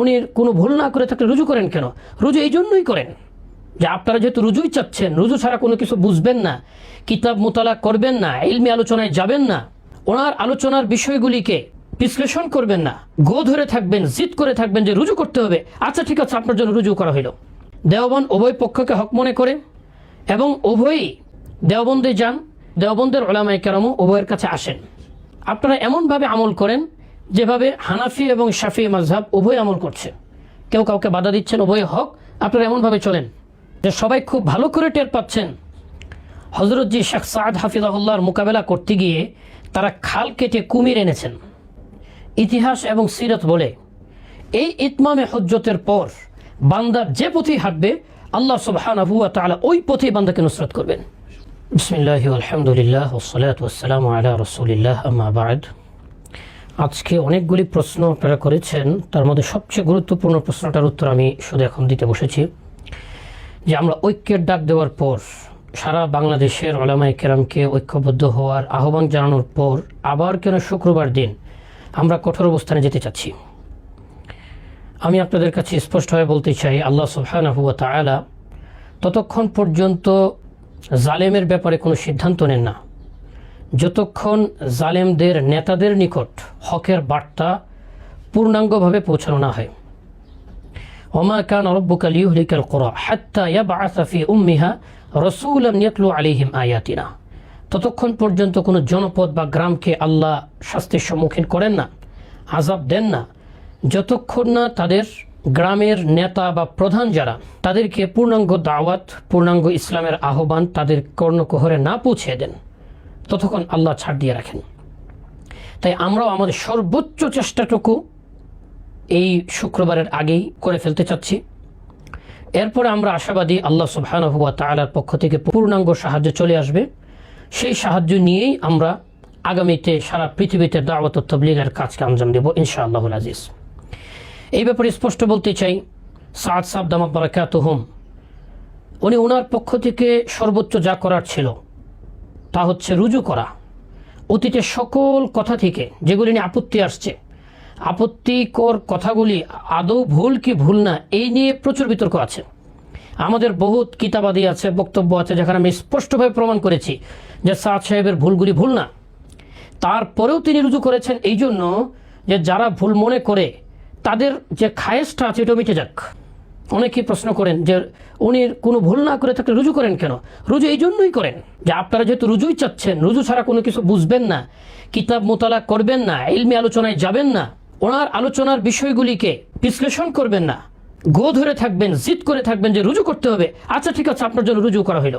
উনি কোনো ভুল না করে থাকলে রুজু করেন কেন? রুজু এই জন্যই করেন। যে আপনারা যেহেতু রুজুই চাচ্ছেন, রুজু ছাড়া কোনো কিছু বুঝবেন না, কিতাব মোতালা করবেন না, ইলমি আলোচনায় যাবেন না, ওনার আলোচনার বিষয়গুলিকে বিশ্লেষণ করবেন না, গো ধরে থাকবেন, জিদ করে থাকবেন যে রুজু করতে হবে। আচ্ছা ঠিক আছে, আপনার জন্য রুজু করা হইল। দেওবন উভয় পক্ষকে হক মনে করে এবং উভয়ই দেওবন্দে যান, দেওবন্দের ওলামাই কেরামও উভয়ের কাছে আসেন। আপনারা এমনভাবে আমল করেন যেভাবে হানাফি এবং শাফি মাজহাব উভয় আমল করছে। কেউ কাউকে বাধা দিচ্ছেন, উভয় হক। আপনারা এমনভাবে চলেন যে সবাই খুব ভালো করে টের পাচ্ছেন। হজরতজি শেখ সাদ হাফিজাহুল্লাহর মোকাবেলা করতে গিয়ে তারা খাল কেটে কুমির এনেছেন। ইতিহাস এবং সিরত বলে এই ইতমামে হজ্জতের পর বান্দা যে পথে হাঁটবে, আল্লাহ সুবহানাহু ওয়া তাআলা ওই পথেই বান্দাকে নুসরত করবেন। বিসমিল্লাহি আলহামদুলিল্লাহ ওসসালাতু ওয়াসসালামু আলা রাসূলিল্লাহ, আম্মা বা'দ। আজকে অনেকগুলি প্রশ্ন আপনারা করেছেন, তার মধ্যে সবচেয়ে গুরুত্বপূর্ণ প্রশ্নটার উত্তর আমি শুধু এখন দিতে বসেছি। যে আমরা ঐক্যের ডাক দেওয়ার পর, সারা বাংলাদেশের ওলামাই কেরামকে ঐক্যবদ্ধ হওয়ার আহ্বান জানানোর পর আবার কেন শুক্রবার দিন আমরা কঠোর অবস্থানে যেতে চাচ্ছি? আমি আপনাদের কাছে স্পষ্টভাবে বলতে চাই, আল্লাহ সুবহানাহু ওয়া তাআলা ততক্ষণ পর্যন্ত জালেমের ব্যাপারে কোনো সিদ্ধান্ত নেন না। যতক্ষণ জালেমদের নেতাদের নিকট হকের বার্তা পূর্ণাঙ্গভাবে পৌঁছানো না হয়। ওমা কান রব্বুকা লিউহলিকাল কুরা হাত্তা ইয়াবআসা ফি উম্মিহা রাসূলান ইয়াতলু আলাইহিম আয়াতিনা। ততক্ষণ পর্যন্ত কোনো জনপদ বা গ্রামকে আল্লাহ শাস্তির সম্মুখীন করেন না আজাব দেন না। যতক্ষণ না তাদের গ্রামের নেতা বা প্রধান যারা তাদেরকে পূর্ণাঙ্গ দাওয়াত, পূর্ণাঙ্গ ইসলামের আহ্বান তাদের কর্ণকোহরে না পৌঁছে দেন। ততক্ষণ আল্লাহ ছাড় দিয়ে রাখেন। তাই আমরাও আমাদের সর্বোচ্চ চেষ্টাটুকু এই শুক্রবারের আগেই করে ফেলতে চাচ্ছি। এরপরে আমরা আশাবাদী আল্লাহ সুবহানাহু ওয়া তাআলার পক্ষ থেকে পূর্ণাঙ্গ সাহায্য চলে আসবে। সেই সাহায্য নিয়েই আমরা আগামীতে সারা পৃথিবীতে দাওয়াত তবলিগের কাজকে আঞ্জাম দেব ইনশাআল্লাহুল আজিজ। এই ব্যাপারে স্পষ্ট বলতে চাই, সাদ সাব দামাত বারাকাতুহুম, উনি ওনার পক্ষ থেকে সর্বোচ্চ যা করার ছিল তা হচ্ছে রুজু করা। অতীতের সকল কথা থেকে যেগুলি নিয়ে আপত্তি আসছে, আপত্তিকর কথাগুলি আদৌ ভুল কি ভুল না, এই নিয়ে প্রচুর বিতর্ক আছে। আমাদের বহুত কিতাবাদি আছে, বক্তব্য আছে, যেখানে আমি স্পষ্টভাবে প্রমাণ করেছি যে সাদ সাহেবের ভুলগুলি ভুল না। তারপরেও তিনি রুজু করেছেন এই জন্য যে যারা ভুল মনে করে, তাদের যে খায়েসটা আছে, এটা মিটে যাক। অনেকেই প্রশ্ন করেন যে উনি কোনো ভুল না করে থাকলে রুজু করেন কেন? রুজু এই জন্যই করেন যে আপনারা যেহেতু রুজুই চাচ্ছেন, রুজু ছাড়া কোনো কিছু বুঝবেন না, কিতাব মোতালা করবেন না, ইলমি আলোচনায় যাবেন না, ওনার আলোচনার বিষয়গুলিকে বিশ্লেষণ করবেন না, গো ধরে থাকবেন, জিদ করে থাকবেন যে রুজু করতে হবে। আচ্ছা ঠিক আছে, আপনার জন্য রুজু করা হইল।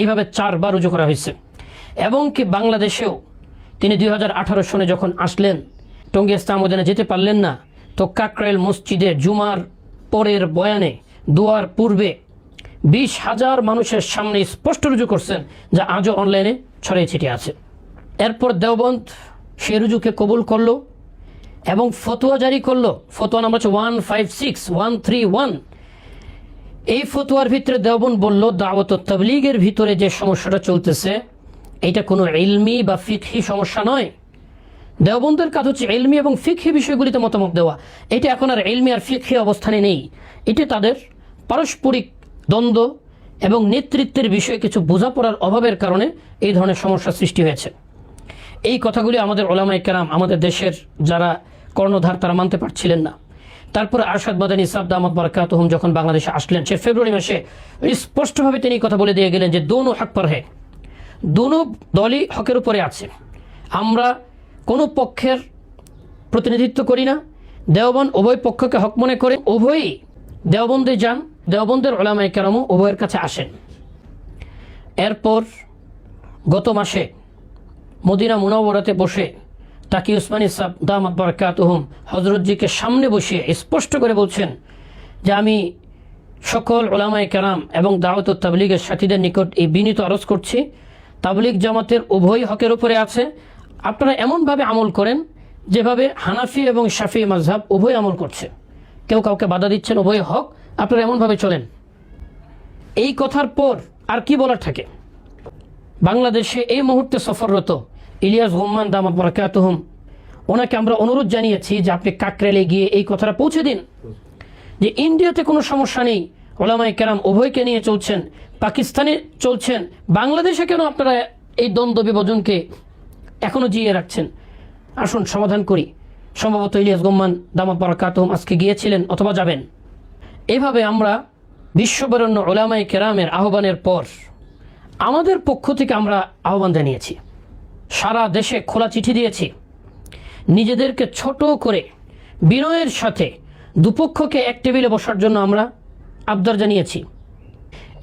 এইভাবে চারবার রুজু করা হয়েছে। এবং কি বাংলাদেশেও তিনি দুই হাজার আঠারো সনে যখন আসলেন, টঙ্গী ইসলামোদনে যেতে পারলেন না, তো কাকরাইল মসজিদে জুমার পরের বয়ানে দুয়ার পূর্বে বিশ হাজার মানুষের সামনে স্পষ্ট রুজু করছেন যা আজও অনলাইনে ছড়িয়ে ছিটিয়ে আছে। এরপর দেওবন্দ সে রুজুকে কবুল করল এবং ফতোয়া জারি করল। ফতোয়া নাম্বার হচ্ছে one five six, one three one. এই ফতোয়ার ভিতরে দেওবন বলল, দাওয়াত তবলিগের ভিতরে যে সমস্যাটা চলতেছে, এটা কোনো ইলমি বা ফিকহি সমস্যা নয়। দেওবন্দের কাজ হচ্ছে এলমি এবং ফিকহি বিষয়গুলিতে মতামত দেওয়া। এটা এখন আর এলমি আর ফিকহি অবস্থানে নেই। এটি তাদের পারস্পরিক দ্বন্দ্ব এবং নেতৃত্বের বিষয়ে কিছু বোঝাপড়ার অভাবের কারণে এই ধরনের সমস্যা সৃষ্টি হয়েছে। এই কথাগুলি আমাদের ওলামাই কেরাম, আমাদের দেশের যারা কর্ণধার, তারা মানতে পারছিলেন না। তারপরে আরশাদ মাদানী সাবদ আহমদ বারকাতহম যখন বাংলাদেশে আসলেন, সে ফেব্রুয়ারি মাসে স্পষ্টভাবে তিনি কথা বলে দিয়ে গেলেন যে দোনো হক পর হে দোনো দলই হকের উপরে আছে। আমরা কোনো পক্ষের প্রতিনিধিত্ব করি না। দেওবন উভয় পক্ষকে হক মনে করে, উভয়ই দেওবন্দে যান, দেওবন্দের ওলামাই কেরামও উভয়ের কাছে আসেন। এরপর গত মাসে মদিনা মুনাওয়ারাতে বসে তাকি উসমানী সাহ দামাত বারকাতহম হজরতজিকে সামনে বসিয়ে স্পষ্ট করে বলছেন যে আমি সকল ওলামায় কেরাম এবং দাওয়াত তাবলিগের সাথীদের নিকট এই বিনীত আরজ করছি। তাবলিগ জামাতের উভয় হকের উপরে আছে। আপনারা এমনভাবে আমল করেন যেভাবে হানাফি এবং শাফি মাজহাব উভয় আমল করছে। কেউ কাউকে বাধা দিচ্ছেন, উভয় হক। আপনারা এমনভাবে চলেন। এই কথার পর আর কি বলার থাকে? বাংলাদেশে এই মুহূর্তে সফররত ইলিয়াস হুম্মান দামাত বারাকাতহুম। ওনাকে আমরা অনুরোধ জানিয়েছি যে আপনি কাকরেলে গিয়ে এই কথাটা পৌঁছে দিন। যে ইন্ডিয়াতে কোনো সমস্যা নেই। ওলামাই কেরাম উভয়কে নিয়ে চলছেন, পাকিস্তানে চলছেন। বাংলাদেশে কেন আপনারা এই দ্বন্দ্ব বিভাজনকে এখনও জিয়ে রাখছেন। আসুন, সমাধান করি। সম্ভবত ইলিয়াস গোম্মান, দামাত বারাকাতুম আজকে গিয়েছিলেন অথবা যাবেন। এভাবে আমরা বিশ্ববরণ্য ওলামাই কেরামের আহ্বানের পর আমাদের পক্ষ থেকে আমরা আহ্বান জানিয়েছি। সারা দেশে খোলা চিঠি দিয়েছি। নিজেদেরকে ছোট করে বিনয়ের সাথে দুপক্ষকে এক টেবিলে বসার জন্য আমরা আবদার জানিয়েছি।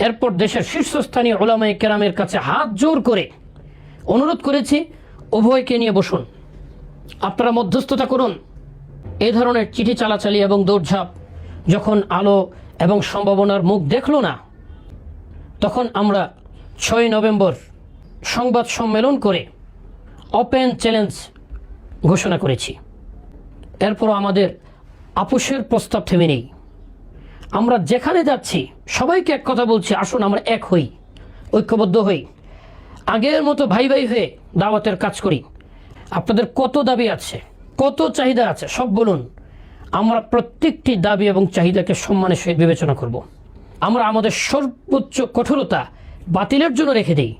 এরপর দেশের শীর্ষস্থানীয় ওলামাই কেরামের কাছে হাত জোর করে অনুরোধ করেছি উভয়কে নিয়ে বসুন। আপনারা মধ্যস্থতা করুন। এ ধরনের চিঠি চালাচালি এবং দৌড়ঝাঁপ যখন আলো এবং সম্ভাবনার মুখ দেখল না, তখন আমরা ছয় নভেম্বর সংবাদ সম্মেলন করে ওপেন চ্যালেঞ্জ ঘোষণা করেছি। এরপর আমাদের আপোষের প্রস্তাব থেমে নেই। আমরা যেখানে যাচ্ছি, সবাইকে এক কথা বলছি, আসুন আমরা এক হই, ঐক্যবদ্ধ হই। আগের মতো ভাই ভাই হয়ে দাওয়াতের কাজ করি। আপনাদের কত দাবি আছে, কত চাহিদা আছে, সব বলুন। আমরা প্রত্যেকটি দাবি এবং চাহিদাকে সম্মানের সহিত বিবেচনা করব। আমরা আমাদের সর্বোচ্চ কঠোরতা বাতিলের জন্য রেখে দিই,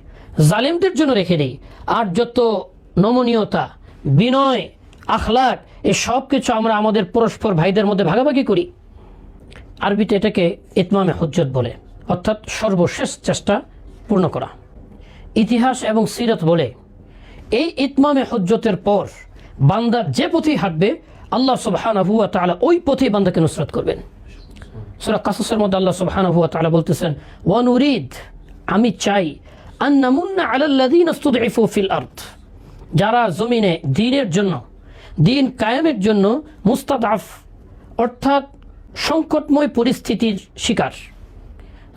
জালেমদের জন্য রেখে দিই, আর যত নমনীয়তা, বিনয়, আখলাক, এই সব কিছু আমরা আমাদের পরস্পর ভাইদের মধ্যে ভাগাভাগি করি। আরবিতে এটাকে ইতমামে হজ্জত বলে, অর্থাৎ সর্বশেষ চেষ্টা পূর্ণ করা। ইতিহাস এবং সিরত বলে, এই ইতমামে হজ্জতের পর বান্দার যে পথেই হাঁটবে, আল্লাহ সুবহানাহু ওয়া তাআলা ওই পথেই বান্দাকে নুসরত করবেন। সূরা কাসাসের মধ্যে আল্লাহ সুবহানাহু ওয়া তাআলা বলতেছেন, ওয়া নুরিদ, আমি চাই আন নামুন্না আলাল্লাযীনা ইসতুদঈফু ফিল আরদ। যারা জমিনে দ্বীনের জন্য, দিন কায়েমের জন্য মুস্তাদাফ, অর্থাৎ সংকটময় পরিস্থিতির শিকার,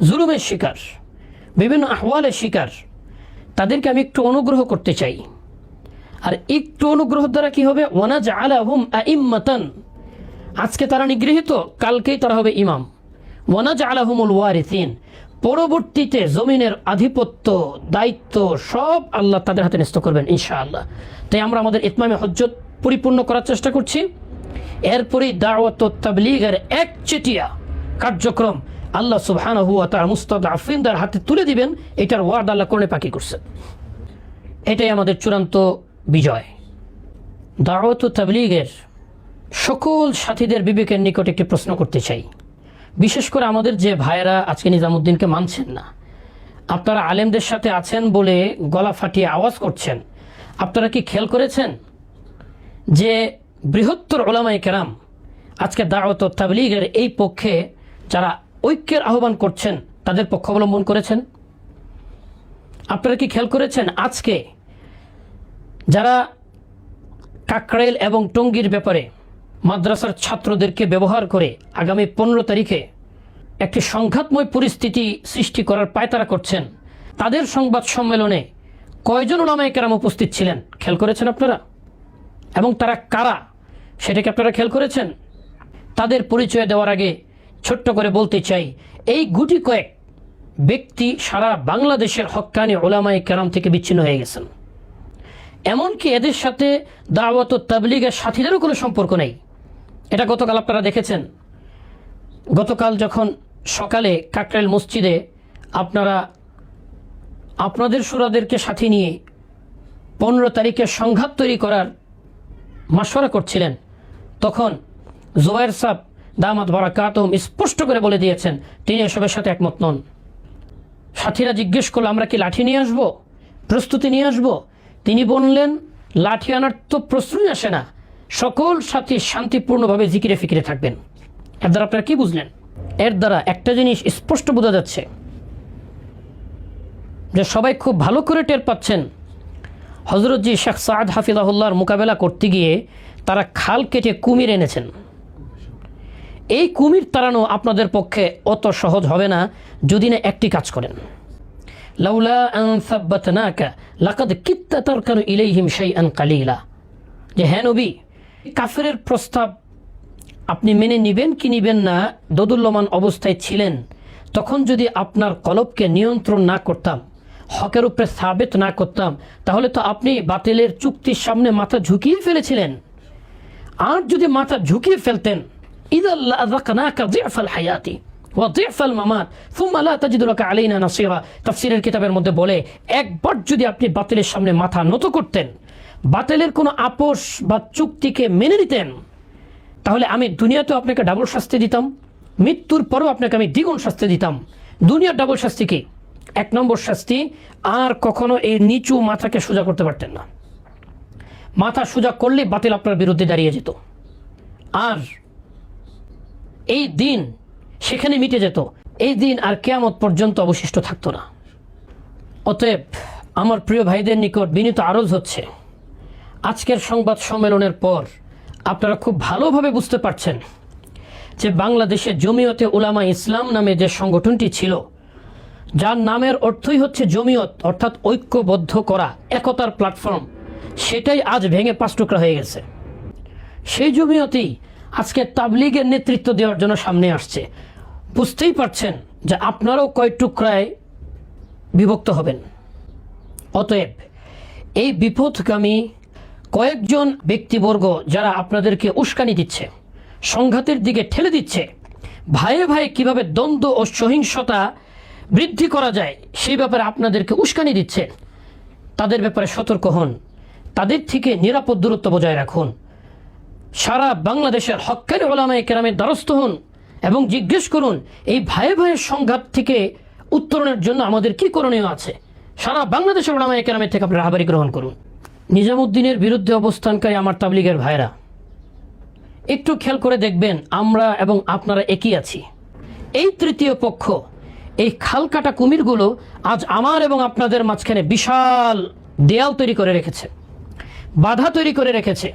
জুলুমের শিকার, বিভিন্ন আহওয়ালের শিকার তাদেরকে আমি একটু অনুগ্রহ করতে চাই। আর একটু অনুগ্রহ দ্বারা কি হবে? ওয়ানাজ আলাহুম আইম্মাতান। আজকে তারা নিগৃহীত, কালকেই তারা হবে ইমাম। ওয়ানাজ আলাহুমুল ওয়ারিসিন। পরবর্তীতে জমিনের আধিপত্য, দায়িত্ব সব আল্লাহ তাদের হাতে ন্যস্ত করবেন, ইনশাআল্লাহ। তাই আমরা আমাদের ইতমামে হজ্জত পরিপূর্ণ করার চেষ্টা করছি। এরপরেই দাওয়াত তাবলিগের একচেটিয়া কার্যক্রম আল্লাহ সুবহানাহু ওয়া তাআলা মুস্তাদ আফরিনদের হাতে তুলে দিবেন, এটার ওয়ার্ড আল্লাহ কোরআনে পাকি করছেন। এটাই আমাদের চূড়ান্ত বিজয়। দাওয়াত তাবলিগের সকল সাথীদের বিবেকের নিকট একটি প্রশ্ন করতে চাই। বিশেষ করে আমাদের যে ভাইয়েরা আজকে নিজামুদ্দিনকে মানছেন না, আপনারা আলেমদের সাথে আছেন বলে গলা ফাটিয়ে আওয়াজ করছেন, আপনারা কি খেয়াল করেছেন যে বৃহত্তর ওলামাই কেরাম আজকে দাওয়াত তাবলিগের এই পক্ষে যারা ঐক্যের আহ্বান করছেন, তাদের পক্ষ অবলম্বন করেছেন। আপনারা কি খেয়াল করেছেন আজকে যারা কাকরাইল এবং টঙ্গীর ব্যাপারে মাদ্রাসার ছাত্রদেরকে ব্যবহার করে আগামী পনেরো তারিখে একটি সংঘাতময় পরিস্থিতি সৃষ্টি করার পায়তারা করছেন, তাদের সংবাদ সম্মেলনে কয়জন ওলামায় কেরাম উপস্থিত ছিলেন? খেয়াল করেছেন আপনারা? এবং তারা কারা? সেটাকে আপনারা খেয়াল করেছেন? তাদের পরিচয় দেওয়ার আগে ছোট্ট করে বলতে চাই, এই গুটি কয়েক ব্যক্তি সারা বাংলাদেশের হক্কানি ওলামাই কেরাম থেকে বিচ্ছিন্ন হয়ে গেছেন। এমনকি এদের সাথে দাওয়াত ও তাবলিগের সাথীদেরও কোনো সম্পর্ক নেই। এটা গতকাল আপনারা দেখেছেন। গতকাল যখন সকালে কাকরাইল মসজিদে আপনারা আপনাদের সুরাদেরকে সাথী নিয়ে পনেরো তারিখে সংঘাত তৈরি করার মাসরা করছিলেন, তখন জোয়ের সাহ দামাত বারাকাতম স্পষ্ট করে বলে দিয়েছেন, তিনি এসবের সাথে একমত নন। সাথীরা জিজ্ঞেস করল, আমরা কি লাঠি নিয়ে আসব? প্রস্তুতি নিয়ে আসব? তিনি বললেন, লাঠি আনার তো প্রশ্নই আসে না। সকল সাথী শান্তিপূর্ণভাবে জিকিরে ফিকিরে থাকবেন। এর দ্বারা আপনারা কি বুঝলেন? এর দ্বারা একটা জিনিস স্পষ্ট বোঝা যাচ্ছে। যে সবাই খুব ভালো করে টের পাচ্ছেন হজরতজি শেখ সাদ হাফিজাহুল্লাহর মোকাবেলা করতে গিয়ে তারা খাল কেটে কুমির এনেছেন। এই কুমির তাড়ানো আপনাদের পক্ষে অত সহজ হবে না, যদি না একটি কাজ করেন। লাউলা আন সাব্বাতনাকা, লাকাদ কিত্তা তারকানু ইলাইহিম শাইআন কালিলা। যে হ্যাঁ নবী কাফেরের প্রস্তাব আপনি মেনে নিবেন কি নিবেন না, দদুল্যমান অবস্থায় ছিলেন, তখন যদি আপনার কলবকে নিয়ন্ত্রণ না করতাম, হকের উপরে সাবেত না করতাম, তাহলে তো আপনি বাতিলের চুক্তির সামনে মাথা ঝুঁকিয়ে ফেলেছিলেন। আর যদি মাথা ঝুঁকিয়ে ফেলতেন ইদাল্লাহ দিফাল হায়াতি ওয়াদিফাল মামাত ফুম্মা লা তাজিদু লাকা আলাইনা নাসিরা তাফসীরের কিতাবের মধ্যে বলে, একবার যদি আপনি বাতিলের সামনে মাথা নত করতেন, বাতিলের কোনো আপোষ বা চুক্তিকে মেনে নিতেন, তাহলে আমি দুনিয়াতেও আপনাকে ডাবল শাস্তি দিতাম, মৃত্যুর পরও আপনাকে আমি দ্বিগুণ শাস্তি দিতাম। দুনিয়ার ডাবল শাস্তি কি? এক নম্বর শাস্তি, আর কখনো এই নিচু মাথাকে সোজা করতে পারতেন না। মাথা সোজা করলে বাতিল আপনার বিরুদ্ধে দাঁড়িয়ে যেত। আর এই দিন সেখানে মিটে যেত। এই দিন আর কেয়ামত পর্যন্ত অবশিষ্ট থাকতো না। অতএব আমার প্রিয় ভাইদের নিকট বিনীত আরজ হচ্ছে, আজকের সংবাদ সম্মেলনের পর আপনারা খুব ভালোভাবে বুঝতে পারছেন যে বাংলাদেশে জমিয়তে উলামা ইসলাম নামে যে সংগঠনটি ছিল, যার নামের অর্থই হচ্ছে জমিয়ত, অর্থাৎ ঐক্যবদ্ধ করা, একতার প্ল্যাটফর্ম, সেটাই আজ ভেঙে পাঁচ টুকরা হয়ে গেছে। সেই জমিয়তেই আজকে তাবলিগের নেতৃত্ব দেওয়ার জন্য সামনে আসছে। বুঝতেই পারছেন যে আপনারাও কয় টুকরায় বিভক্ত হবেন। অতএব এই বিপদগামী কয়েকজন ব্যক্তিবর্গ যারা আপনাদেরকে উস্কানি দিচ্ছে, সংঘাতের দিকে ঠেলে দিচ্ছে, ভাইয়ে ভাই কীভাবে দ্বন্দ্ব ও সহিংসতা বৃদ্ধি করা যায় সেই ব্যাপারে আপনাদেরকে উস্কানি দিচ্ছে, তাদের ব্যাপারে সতর্ক হন, তাদের থেকে নিরাপদ দূরত্ব বজায় রাখুন। সারা বাংলাদেশের হক্কানি ওলামায় কেরামের দ্বারস্থ হন এবং জিজ্ঞেস করুন, এই ভাই ভাইয়ের সংঘাত থেকে উত্তরণের জন্য আমাদের কি করণীয় আছে? সারা বাংলাদেশের ওলামায় কেরামের থেকে আপনি রাহাবারি গ্রহণ করুন। নিজামুদ্দিনের বিরুদ্ধে অবস্থানকারী আমার তাবলিগের ভাইরা একটু খেয়াল করে দেখবেন আমরা এবং আপনারা একই আছি। এই তৃতীয় পক্ষ, এই খালকাটা কুমিরগুলো আজ আমার এবং আপনাদের মাঝখানে বিশাল দেয়াল তৈরি করে রেখেছে, বাধা তৈরি করে রেখেছে।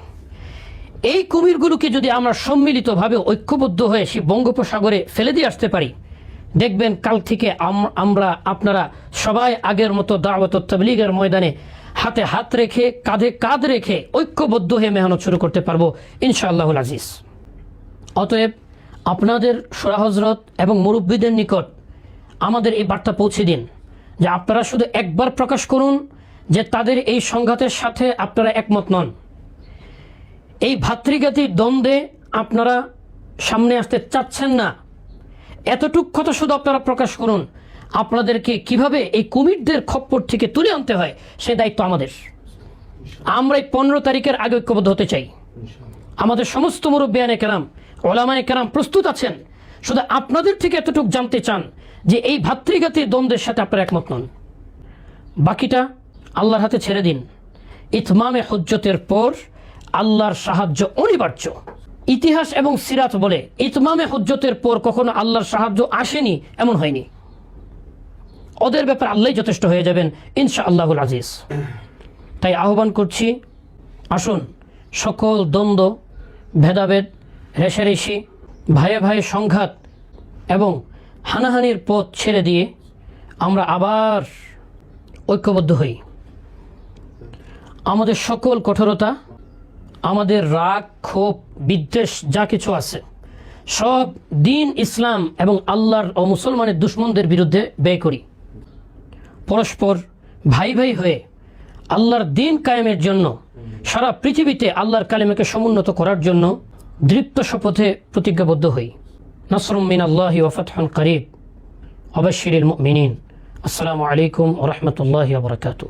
এই কুমিরগুলোকে যদি আমরা সম্মিলিতভাবে ঐক্যবদ্ধ হয়ে সেই বঙ্গোপসাগরে ফেলে দিয়ে আসতে পারি, দেখবেন কাল থেকে আম- আমরা আপনারা সবাই আগের মতো দাওয়াত তাবলীগের ময়দানে হাতে হাত রেখে, কাঁধে কাঁধ রেখে ঐক্যবদ্ধ হয়ে মেহনত শুরু করতে পারব ইনশাআল্লাহুল আজিজ। অতএব আপনাদের সোরা হজরত এবং মুরব্বীদের নিকট আমাদের এই বার্তা পৌঁছে দিন যে আপনারা শুধু একবার প্রকাশ করুন যে তাদের এই সংঘাতের সাথে আপনারা একমত নন। এই ভাতৃঘাতির দ্বন্দ্বে আপনারা সামনে আসতে চাচ্ছেন না। এতটুক কথা শুধু আপনারা প্রকাশ করুন। আপনাদেরকে কীভাবে এই কুমিরদের খপ্পর থেকে তুলে আনতে হয়, সে দায়িত্ব আমাদের। আমরা এই পনেরো তারিখের আগে ঐক্যবদ্ধ হতে চাই। আমাদের সমস্ত মুরব্বিয়ানে কেরাম ওলামায় কেরাম প্রস্তুত আছেন। শুধু আপনাদের থেকে এতটুক জানতে চান যে এই ভাতৃঘাতির দ্বন্দ্বের সাথে আপনারা একমত নন। বাকিটা আল্লাহর হাতে ছেড়ে দিন। ইতমামে হজ্জতের পর আল্লাহর সাহায্য অনিবার্য। ইতিহাস এবং সিরাত বলে ইতমামে হজ্জতের পর কখনো আল্লাহর সাহায্য আসেনি, এমন হয়নি। ওদের ব্যাপারে আল্লাহ যথেষ্ট হয়ে যাবেন ইনশা আল্লাহুল আজিজ। তাই আহ্বান করছি, আসুন, সকল দ্বন্দ্ব, ভেদাভেদ রেশারেশি ভাইয়ে ভাইয়ে সংঘাত এবং হানাহানির পথ ছেড়ে দিয়ে আমরা আবার ঐক্যবদ্ধ হই। আমাদের সকল কঠোরতা আমাদের রাগ, ক্ষোভ, বিদ্বেষ, যা কিছু আছে, সব দিন ইসলাম এবং আল্লাহর ও মুসলমানের দুশ্মনদের বিরুদ্ধে ব্যয় করি। পরস্পর ভাই ভাই হয়ে আল্লাহর দিন কায়েমের জন্য, সারা পৃথিবীতে আল্লাহর কালেমাকে সমুন্নত করার জন্য দৃপ্ত শপথে প্রতিজ্ঞাবদ্ধ হই। নসরুম মিন আল্লাহ ওফাতহন করিব। অবশ্যির মিনিন আসসালামু আলাইকুম ওরহমতুল্লাহ বরকাতু